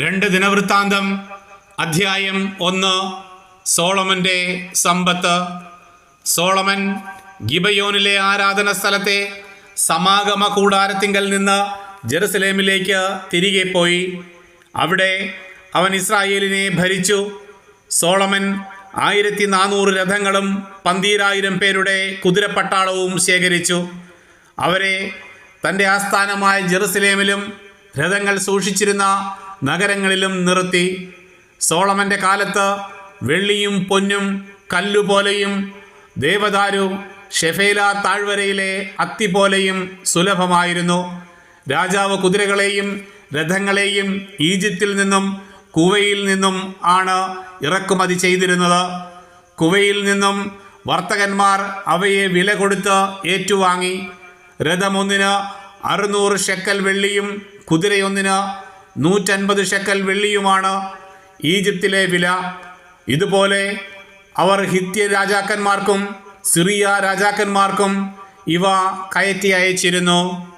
രണ്ട് ദിനവൃത്താന്തം അധ്യായം ഒന്ന് സോളമന്റെ സമ്പത്ത്. സോളമൻ ഗിബയോനിലെ ആരാധന സ്ഥലത്തെ സമാഗമ കൂടാരത്തിങ്കൽ നിന്ന് ജെറുസലേമിലേക്ക് തിരികെ പോയി. അവിടെ അവൻ ഇസ്രായേലിനെ ഭരിച്ചു. സോളമൻ ആയിരത്തി നാനൂറ് രഥങ്ങളും പന്തീരായിരം പേരുടെ കുതിരപ്പട്ടാളവും ശേഖരിച്ചു. അവരെ തന്റെ ആസ്ഥാനമായ ജെറുസലേമിലും രഥങ്ങൾ സൂക്ഷിച്ചിരുന്ന നഗരങ്ങളിലും നിർത്തി. സോളമന്റെ കാലത്ത് വെള്ളിയും പൊന്നും കല്ലുപോലെയും ദേവദാരു ഷെഫേല താഴ്വരയിലെ അത്തി പോലെയും സുലഭമായിരുന്നു. രാജാവ് കുതിരകളെയും രഥങ്ങളെയും ഈജിപ്തിൽ നിന്നും കുവയിൽ നിന്നും ആണ് ഇറക്കുമതി ചെയ്തിരുന്നത്. കുവയിൽ നിന്നും വർത്തകന്മാർ അവയെ വില കൊടുത്ത് ഏറ്റുവാങ്ങി. രഥമൊന്നിന് അറുന്നൂറ് ഷെക്കൽ വെള്ളിയും കുതിരയൊന്നിന് നൂറ്റൻപത് ഷെക്കൽ വെള്ളിയുമാണ് ഈജിപ്തിലെ വില. ഇതുപോലെ അവർ ഹിത്യ രാജാക്കന്മാർക്കും സിറിയ രാജാക്കന്മാർക്കും ഇവ കയറ്റി അയച്ചിരുന്നു.